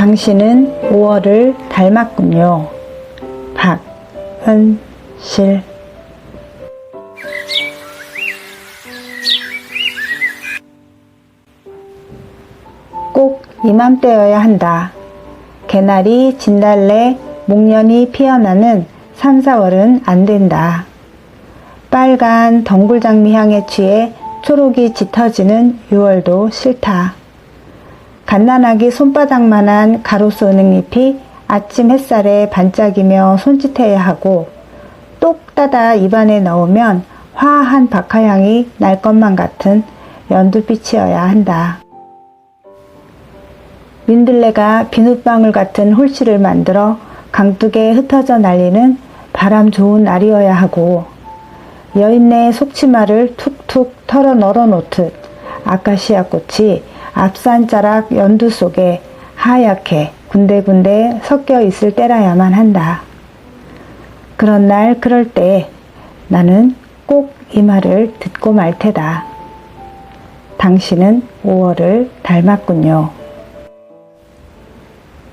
당신은 5월을 닮았군요. 박은실 꼭 이맘때여야 한다. 개나리, 진달래, 목련이 피어나는 3, 4월은 안 된다. 빨간 덩굴장미 향에 취해 초록이 짙어지는 6월도 싫다. 갓난아기 손바닥만한 가로수 은행잎이 아침 햇살에 반짝이며 손짓해야 하고 똑 따다 입안에 넣으면 화한 박하향이 날 것만 같은 연두빛이어야 한다. 민들레가 비눗방울 같은 홀씨를 만들어 강둑에 흩어져 날리는 바람 좋은 날이어야 하고 여인네 속치마를 툭툭 털어 널어 놓듯 아카시아 꽃이 앞산자락 연두 속에 하얗게 군데군데 섞여 있을 때라야만 한다. 그런 날 그럴 때 나는 꼭 이 말을 듣고 말 테다. 당신은 5월을 닮았군요.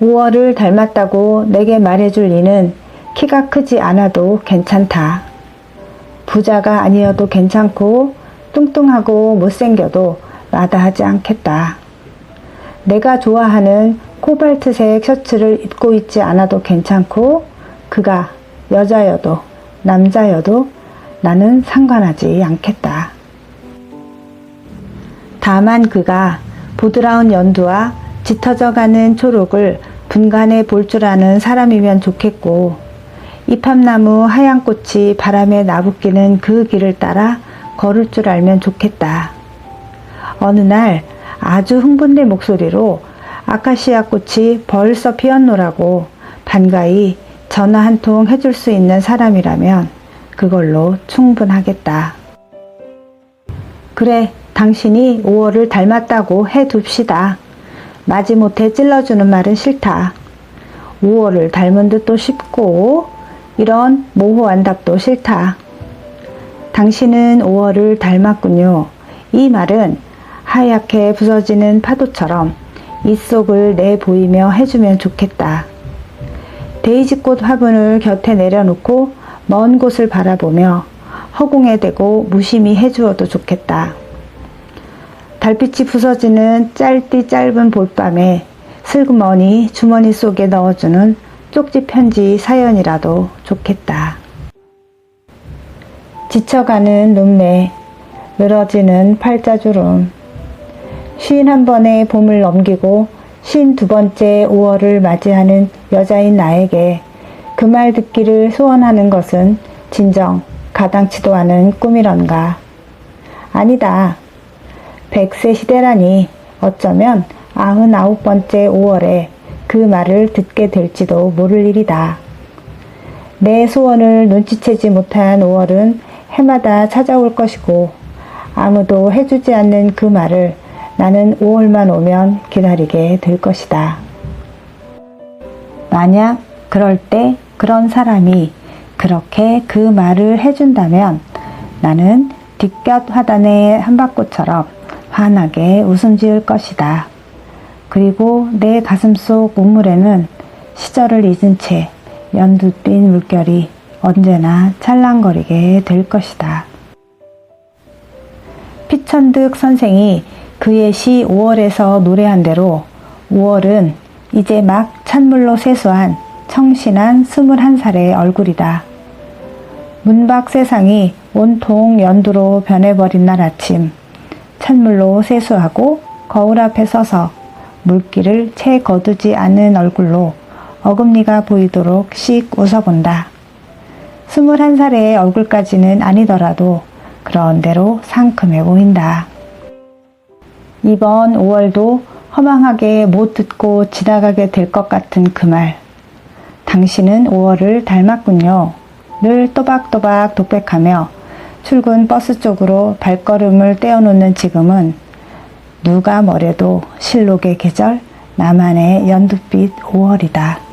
5월을 닮았다고 내게 말해줄 리는 키가 크지 않아도 괜찮다. 부자가 아니어도 괜찮고 뚱뚱하고 못생겨도 마다하지 않겠다. 내가 좋아하는 코발트색 셔츠를 입고 있지 않아도 괜찮고 그가 여자여도 남자여도 나는 상관하지 않겠다. 다만 그가 보드라운 연두와 짙어져 가는 초록을 분간해 볼 줄 아는 사람이면 좋겠고 이팝나무 하얀 꽃이 바람에 나부끼는 그 길을 따라 걸을 줄 알면 좋겠다. 어느 날 아주 흥분된 목소리로 아카시아 꽃이 벌써 피었노라고 반가이 전화 한 통 해줄 수 있는 사람이라면 그걸로 충분하겠다. 그래, 당신이 5월을 닮았다고 해 둡시다. 마지못해 찔러주는 말은 싫다. 5월을 닮은 듯도 싶고, 이런 모호한 답도 싫다. 당신은 5월을 닮았군요. 이 말은 하얗게 부서지는 파도처럼 입속을 내보이며 해주면 좋겠다. 데이지꽃 화분을 곁에 내려놓고 먼 곳을 바라보며 허공에 대고 무심히 해주어도 좋겠다. 달빛이 부서지는 짧디 짧은 볼밤에 슬그머니 주머니 속에 넣어주는 쪽지 편지 사연이라도 좋겠다. 지쳐가는 눈매, 늘어지는 팔자주름, 쉰한 번의 봄을 넘기고 쉰두 번째 5월을 맞이하는 여자인 나에게 그 말 듣기를 소원하는 것은 진정 가당치도 않은 꿈이런가. 아니다. 백세 시대라니 어쩌면 아흔아홉 번째 5월에 그 말을 듣게 될지도 모를 일이다. 내 소원을 눈치채지 못한 5월은 해마다 찾아올 것이고 아무도 해주지 않는 그 말을 나는 5월만 오면 기다리게 될 것이다. 만약 그럴 때 그런 사람이 그렇게 그 말을 해준다면 나는 뒷곁 화단의 한바꽃처럼 환하게 웃음 지을 것이다. 그리고 내 가슴 속 우물에는 시절을 잊은 채 연두빛 물결이 언제나 찰랑거리게 될 것이다. 피천득 선생이 그의 시 5월에서 노래한 대로 5월은 이제 막 찬물로 세수한 청신한 21살의 얼굴이다. 문밖 세상이 온통 연두로 변해버린 날 아침, 찬물로 세수하고 거울 앞에 서서 물기를 채 거두지 않은 얼굴로 어금니가 보이도록 씩 웃어본다. 21살의 얼굴까지는 아니더라도 그런대로 상큼해 보인다. 이번 5월도 허망하게 못 듣고 지나가게 될 것 같은 그 말. 당신은 5월을 닮았군요. 늘 또박또박 독백하며 출근 버스 쪽으로 발걸음을 떼어놓는 지금은 누가 뭐래도 실록의 계절 나만의 연두빛 5월이다.